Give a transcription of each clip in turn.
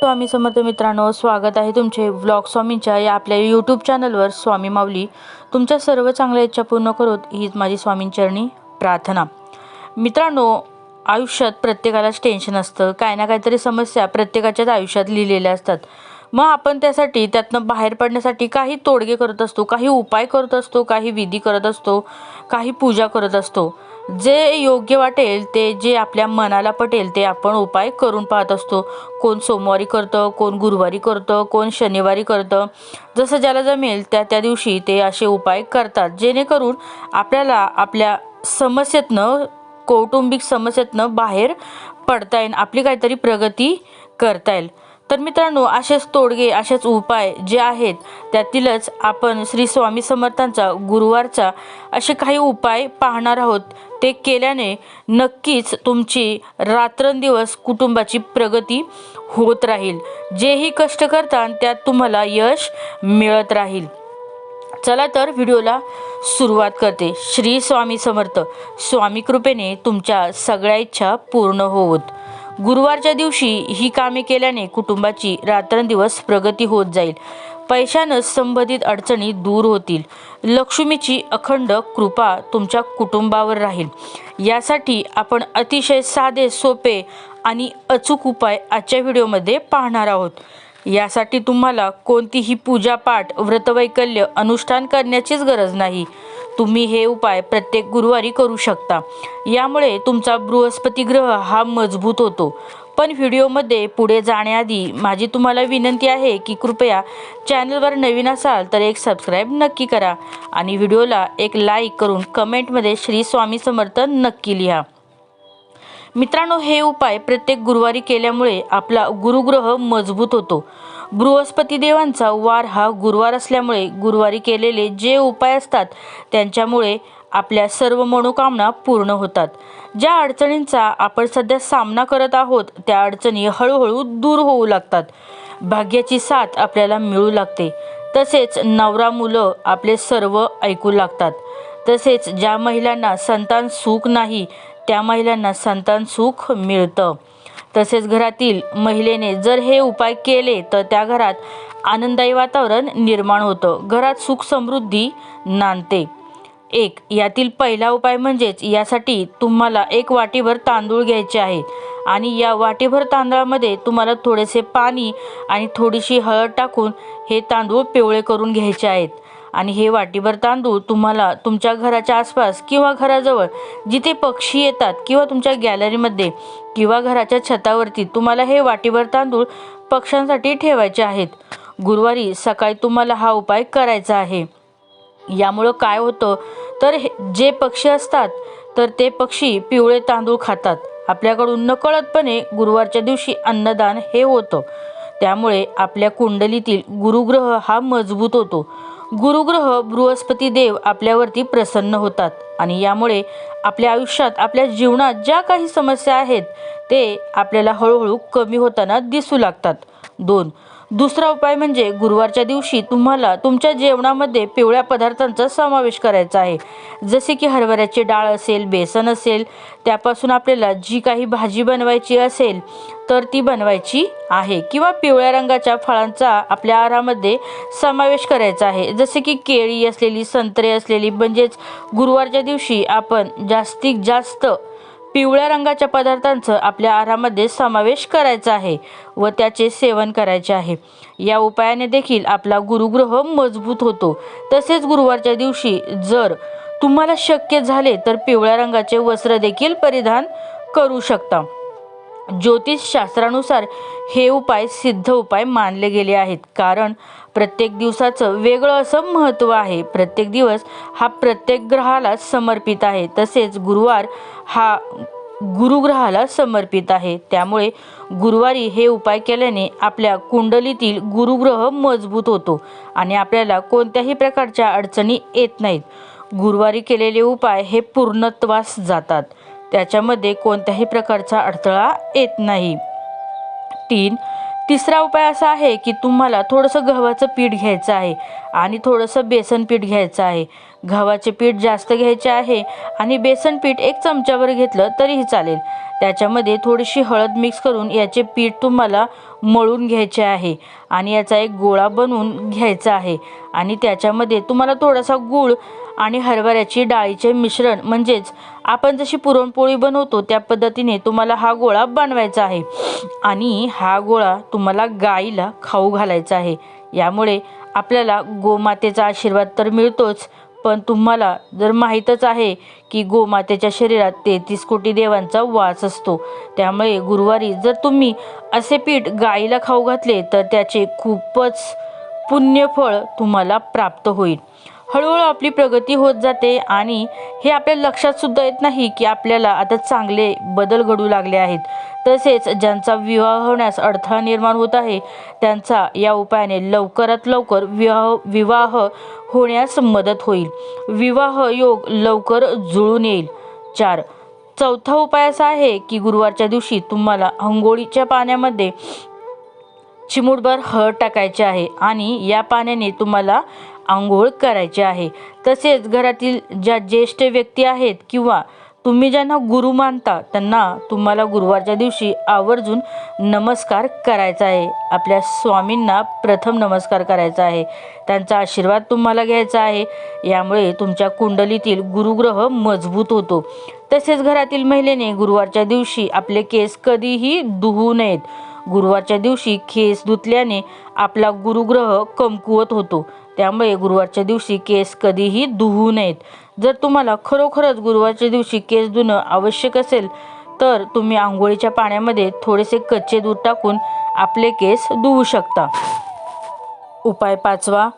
स्वामी समर्थ मित्रांनो स्वागत आहे तुमचे व्लॉग स्वामींच्या या आपल्या यूट्यूब चॅनलवर स्वामी माऊली. तुमच्या सर्व चांगल्या इच्छा पूर्ण करोत हीच माझी स्वामींचरणी प्रार्थना. मित्रांनो आयुष्यात प्रत्येकालाच टेन्शन असतं. काय ना काहीतरी समस्या प्रत्येकाच्याच आयुष्यात लिहिलेल्या असतात. मग आपण त्यासाठी त्यातनं बाहेर पडण्यासाठी काही तोडगे करत असतो काही उपाय करत असतो काही विधी करत असतो काही पूजा करत असतो. जे योग्य वाटेल ते जे आपल्या मनाला पटेल ते आपण उपाय करून पाहत असतो. कोण सोमवारी करतं कोण गुरुवारी करतं कोण शनिवारी करतं. जसं ज्याला जमेल त्या त्या दिवशी ते असे उपाय करतात. जेणेकरून आपल्याला आपल्या समस्येतनं कौटुंबिक समस्येतनं बाहेर पडता येईल आपली काहीतरी प्रगती करता येईल. तर मित्रांनो असेच तोडगे असेच उपाय जे आहेत त्यातीलच आपण श्री स्वामी समर्थांचा गुरुवारचा असे काही उपाय पाहणार आहोत. ते केल्याने नक्कीच तुमची रात्रंदिवस कुटुंबाची प्रगती होत राहील. जेही कष्ट करता त्यात तुम्हाला यश मिळत राहील. चला तर व्हिडिओला सुरुवात करते. श्री स्वामी समर्थ. स्वामी कृपेने तुमच्या सगळ्या इच्छा पूर्ण होत गुरुवारच्या दिवशी ही कामे केल्याने कुटुंबाची रात्रंदिवस प्रगती होत जाईल. पैशानं संबंधित अडचणी दूर होतील. लक्ष्मीची अखंड कृपा तुमच्या कुटुंबावर राहील. यासाठी आपण अतिशय साधे सोपे आणि अचूक उपाय आजच्या व्हिडिओमध्ये पाहणार आहोत. यासाठी तुम्हाला कोणतीही पूजापाठ व्रतवैकल्य अनुष्ठान करण्याचीच गरज नाही. तुम्ही हे उपाय प्रत्येक गुरुवारी करू शकता. यामुळे तुमचा बृहस्पती ग्रह हा मजबूत होतो. पण व्हिडिओमध्ये पुढे जाण्याआधी माझी तुम्हाला विनंती आहे की कृपया चॅनलवर नवीन असाल तर एक सबस्क्राईब नक्की करा आणि व्हिडिओला एक लाईक करून कमेंटमध्ये श्री स्वामी समर्थ नक्की लिहा. मित्रांनो हे उपाय प्रत्येक गुरुवारी केल्यामुळे आपला गुरुग्रह मजबूत होतो. बृहस्पती देवांचा वार हा गुरुवार असल्यामुळे गुरुवारी केलेले जे उपाय असतात त्यांच्यामुळे आपल्या सर्व मनोकामना पूर्ण होतात. ज्या अडचणींचा आपण सध्या सामना करत आहोत त्या अडचणी हळूहळू दूर होऊ लागतात. भाग्याची साथ आपल्याला मिळू लागते. तसेच नवरा मुलं आपले सर्व ऐकू लागतात. तसेच ज्या महिलांना संतान सुख नाही त्या महिलांना संतान सुख मिळतं. तसेच घरातील महिलेने जर हे उपाय केले तर त्या घरात आनंददायी वातावरण निर्माण होतं. घरात सुख समृद्धी नांदते. एक. यातील पहिला उपाय म्हणजेच यासाठी तुम्हाला एक वाटीभर तांदूळ घ्यायचे आहे. आणि या वाटीभर तांदळामध्ये तुम्हाला थोडेसे पाणी आणि थोडीशी हळद टाकून हे तांदूळ पिवळे करून घ्यायचे आहेत. आणि हे वाटीभर तांदूळ तुम्हाला तुमच्या घराच्या आसपास किंवा घराजवळ जिथे पक्षी येतात किंवा तुमच्या गॅलरीमध्ये किंवा घराच्या छतावरती तुम्हाला हे वाटीभर तांदूळ पक्ष्यांसाठी ठेवायचे आहेत. गुरुवारी सकाळी तुम्हाला हा उपाय करायचा आहे. यामुळं काय होतं? तर हे जे पक्षी असतात तर ते पक्षी पिवळे तांदूळ खातात. आपल्याकडून नकळतपणे गुरुवारच्या दिवशी अन्नदान हे होतं. त्यामुळे आपल्या कुंडलीतील गुरुग्रह हा मजबूत होतो. गुरुग्रह बृहस्पती देव आपल्यावरती प्रसन्न होतात आणि यामुळे आपल्या आयुष्यात आपल्या जीवनात ज्या काही समस्या आहेत ते आपल्याला हळूहळू कमी होताना दिसू लागतात. दोन दुसरा उपाय म्हणजे गुरुवारच्या दिवशी तुम्हाला तुमच्या जेवणामध्ये पिवळ्या पदार्थांचा समावेश करायचा आहे. जसे की हरभऱ्याची डाळ असेल बेसन असेल त्यापासून आपल्याला जी काही भाजी बनवायची असेल तर ती बनवायची आहे. किंवा पिवळ्या रंगाच्या फळांचा आपल्या आहारामध्ये समावेश करायचा आहे. जसे की केळी असलेली संत्रे असलेली म्हणजेच गुरुवारच्या दिवशी आपण जास्तीत जास्त पिवळ्या रंगाच्या पदार्थांचं आपल्या आहारामध्ये समावेश करायचा आहे व त्याचे सेवन करायचे आहे. या उपायाने देखील आपला गुरुग्रह मजबूत होतो. तसेच गुरुवारच्या दिवशी जर तुम्हाला शक्य झाले तर पिवळ्या रंगाचे वस्त्र देखील परिधान करू शकता. ज्योतिषशास्त्रानुसार हे उपाय सिद्ध उपाय मानले गेले आहेत. कारण प्रत्येक दिवसाचं वेगळं असं महत्त्व आहे. प्रत्येक दिवस हा प्रत्येक ग्रहाला समर्पित आहे. तसेच गुरुवार हा गुरुग्रहाला समर्पित आहे. त्यामुळे गुरुवारी हे उपाय केल्याने आपल्या कुंडलीतील गुरुग्रह मजबूत होतो आणि आपल्याला कोणत्याही प्रकारच्या अडचणी येत नाहीत. गुरुवारी केलेले उपाय हे पूर्णत्वास जातात. त्याच्यामध्ये कोणत्याही प्रकारचा अडथळा येत नाही. तीन तिसरा उपाय असा आहे की तुम्हाला थोडंसं गव्हाचं पीठ घ्यायचं आहे. आणि थोडंसं बेसन पीठ घ्यायचं आहे. गव्हाचे पीठ जास्त घ्यायचे आहे आणि बेसन पीठ एक चमच्यावर घेतलं तरीही चालेल. त्याच्यामध्ये थोडीशी हळद मिक्स करून याचे पीठ तुम्हाला मळून घ्यायचे आहे आणि याचा एक गोळा बनवून घ्यायचा आहे. आणि त्याच्यामध्ये तुम्हाला थोडासा गूळ आणि हरभऱ्याची डाळीचे मिश्रण म्हणजेच आपण जशी पुरणपोळी बनवतो त्या पद्धतीने तुम्हाला हा गोळा बनवायचा आहे. आणि हा गोळा तुम्हाला गाईला खाऊ घालायचा आहे. यामुळे आपल्याला गोमातेचा आशीर्वाद तर मिळतोच पण तुम्हाला जर माहीतच आहे की गोमातेच्या शरीरात तेहतीस कोटी देवांचा वास असतो त्यामुळे गुरुवारी जर तुम्ही असे पीठ गाईला खाऊ घातले तर त्याचे खूपच पुण्यफळ तुम्हाला प्राप्त होईल. हळूहळू आपली प्रगती होत जाते आणि हे आपल्या लक्षात सुद्धा येत नाही की आपल्याला आता चांगले बदल घडू लागले आहेत. तसेच ज्यांचा विवाह होण्यास अडथळा निर्माण होत आहे त्यांचा या उपायाने लवकरात लवकर विवाह विवाह होण्यास मदत होईल. विवाह योग लवकर जुळून येईल. चार. चौथा उपाय असा आहे की गुरुवारच्या दिवशी तुम्हाला अंघोळीच्या पाण्यामध्ये चिमूटभर हळद टाकायचे आहे आणि या पाण्याने तुम्हाला आंघोळ करायची आहे. तसेच घरातील ज्या ज्येष्ठ व्यक्ती आहेत किंवा तुम्ही ज्यांना गुरु मानता त्यांना तुम्हाला गुरुवारच्या दिवशी आवर्जून नमस्कार करायचा आहे. आपल्या स्वामींना प्रथम नमस्कार करायचा आहे. त्यांचा आशीर्वाद तुम्हाला घ्यायचा आहे. यामुळे तुमच्या कुंडलीतील गुरुग्रह मजबूत होतो. तसेच घरातील महिलेने गुरुवारच्या दिवशी आपले केस कधीही धुवू नयेत. गुरुवारच्या दिवशी केस धुतल्याने आपला गुरुग्रह कमकुवत होतो. त्यामुळे गुरुवारच्या दिवशी केस कधीही धुवू नयेत. जर तुम्हाला खरोखरच गुरुवारच्या दिवशी केस धुणं आवश्यक असेल तर तुम्ही आंघोळीच्या पाण्यामध्ये थोडेसे कच्चे दूध टाकून आपले केस धुवू शकता. उपाय पाचवा.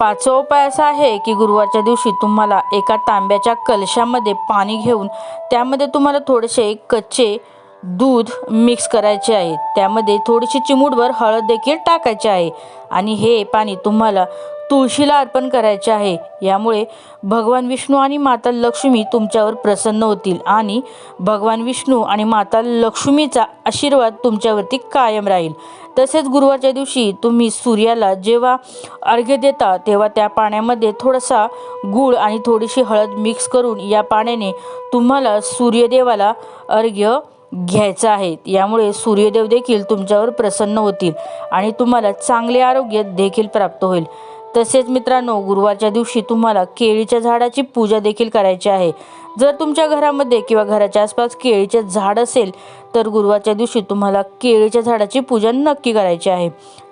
पाचवा उपाय असा आहे की गुरुवारच्या दिवशी तुम्हाला एका तांब्याच्या कलशामध्ये पाणी घेऊन त्यामध्ये तुम्हाला थोडेसे कच्चे दूध मिक्स करायचे आहे. त्यामध्ये थोडीशी चिमूटभर हळद देखील टाकायची आहे. आणि हे पाणी तुम्हाला तुळशीला अर्पण करायचे आहे. यामुळे भगवान विष्णू आणि माता लक्ष्मी तुमच्यावर प्रसन्न होतील आणि भगवान विष्णू आणि माता लक्ष्मीचा आशीर्वाद तुमच्यावरती कायम राहील. तसेच गुरुवारच्या दिवशी तुम्ही सूर्याला जेव्हा अर्घ्य देता तेव्हा त्या पाण्यामध्ये थोडासा गूळ आणि थोडीशी हळद मिक्स करून या पाण्याने तुम्हाला सूर्यदेवाला अर्घ्य घ्यायचं आहे. यामुळे सूर्यदेव देखील तुमच्यावर प्रसन्न होतील आणि तुम्हाला चांगले आरोग्य देखील प्राप्त होईल. तसेच मित्रांनो गुरुवारच्या दिवशी तुम्हाला केळीच्या झाडाची पूजा देखील करायची आहे. जर तुमच्या घरामध्ये किंवा घराच्या आसपास केळीचे झाड असेल तर गुरुवारच्या दिवशी तुम्हाला केळीच्या झाडाची पूजा नक्की करायची आहे.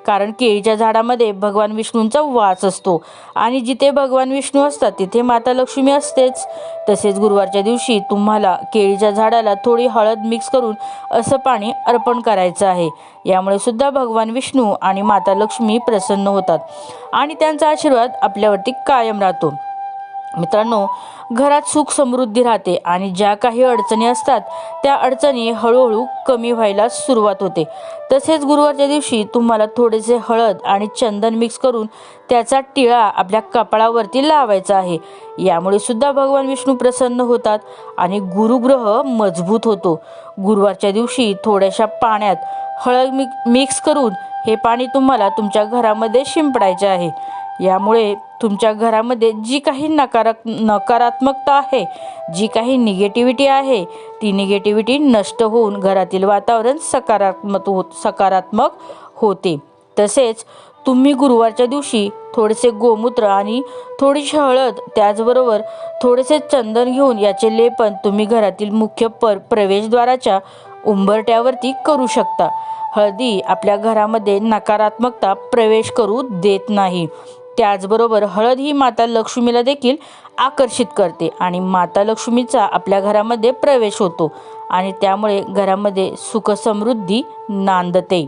कारण केळीच्या झाडामध्ये भगवान विष्णूंचा वास असतो. आणि जिथे भगवान विष्णू असतात तिथे माता लक्ष्मी असतेच. तसेच गुरुवारच्या दिवशी तुम्हाला केळीच्या झाडाला थोडी हळद मिक्स करून असं पाणी अर्पण करायचं आहे. यामुळे सुद्धा भगवान विष्णू आणि माता लक्ष्मी प्रसन्न होतात. आणि त्यांचा आशीर्वाद आपल्यावरती कायम राहतो. मित्रांनो घरात सुख समृद्धी राहते आणि ज्या काही अडचणी असतात त्या अडचणी हळूहळू कमी व्हायला सुरुवात होते. तसेच गुरुवारच्या दिवशी तुम्हाला थोडेसे हळद आणि चंदन मिक्स करून त्याचा टिळा आपल्या कपाळावरती लावायचा आहे. यामुळे सुद्धा भगवान विष्णू प्रसन्न होतात आणि गुरुग्रह मजबूत होतो. गुरुवारच्या दिवशी थोड्याशा पाण्यात हळद मिक्स करून हे पाणी तुम्हाला तुमच्या घरामध्ये शिंपडायचे आहे. यामुळे तुमच्या घरामध्ये जी काही नकाराक नकारात्मकता आहे जी काही निगेटिव्हिटी आहे ती निगेटिव्हिटी नष्ट होऊन घरातील वातावरण सकारात्मक होत सकारात्मक होते. तसेच तुम्ही गुरुवारच्या दिवशी थोडेसे गोमूत्र आणि थोडीशी हळद त्याचबरोबर थोडेसे चंदन घेऊन याचे लेपन तुम्ही घरातील मुख्य पर प्रवेशद्वाराच्या उंबरट्यावरती करू शकता. हळदी आपल्या घरामध्ये नकारात्मकता प्रवेश करू देत नाही. त्याचबरोबर हळद ही माता लक्ष्मीला देखील आकर्षित करते आणि माता लक्ष्मीचा आपल्या घरामध्ये प्रवेश होतो आणि त्यामुळे घरामध्ये सुखसमृद्धी नांदते.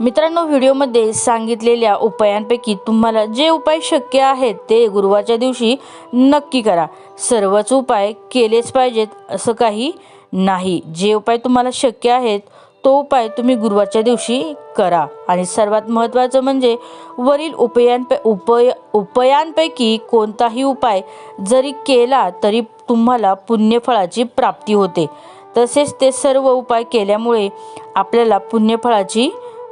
मित्रांनो व्हिडिओमध्ये सांगितलेल्या उपायांपैकी तुम्हाला जे उपाय शक्य आहेत ते गुरुवारच्या दिवशी नक्की करा. सर्वच उपाय केलेच पाहिजेत असं काही नाही. जे उपाय तुम्हाला शक्य आहेत तो उपाय तुम्ही गुरुवारच्या दिवशी करा. आणि सर्वात महत्त्वाचं म्हणजे वरील उपायांपै उपय उपायांपैकी कोणताही उपाय जरी केला तरी तुम्हाला पुण्यफळाची प्राप्ती होते. तसेच ते सर्व उपाय केल्यामुळे आपल्याला पुण्यफळाची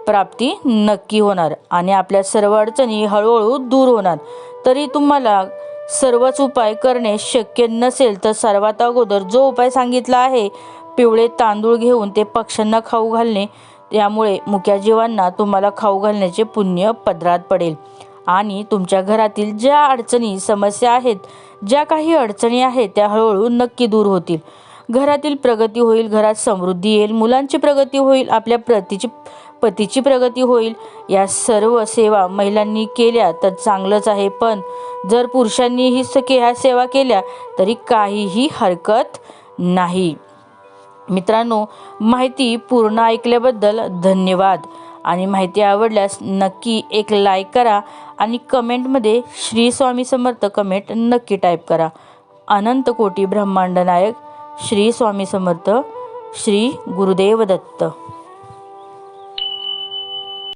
प्राप्ती नक्की होणार आणि आपल्या सर्व अडचणी हळूहळू दूर होणार. तरी तुम्हाला सर्वच उपाय करणे शक्य नसेल तर सर्वात अगोदर जो उपाय सांगितला आहे पिवळे तांदूळ घेऊन ते पक्ष्यांना खाऊ घालणे त्यामुळे मुक्या जीवांना तुम्हाला खाऊ घालण्याचे पुण्य पदरात पडेल. आणि तुमच्या घरातील ज्या अडचणी समस्या आहेत ज्या काही अडचणी आहेत त्या हळूहळू नक्की दूर होतील. घरातील प्रगती होईल घरात समृद्धी येईल मुलांची प्रगती होईल आपल्या प्रतीची पतीची प्रगती होईल. या सर्व सेवा महिलांनी केल्या तर चांगलंच आहे पण जर पुरुषांनी ही सके ह्या सेवा केल्या तरी काहीही हरकत नाही. मित्रांनो माहिती पूर्ण ऐकल्याबद्दल धन्यवाद. आणि माहिती आवडल्यास नक्की एक लाईक करा आणि कमेंटमध्ये श्री स्वामी समर्थ कमेंट नक्की टाईप करा. अनंत कोटी ब्रह्मांड नायक श्री स्वामी समर्थ श्री गुरुदेव दत्त.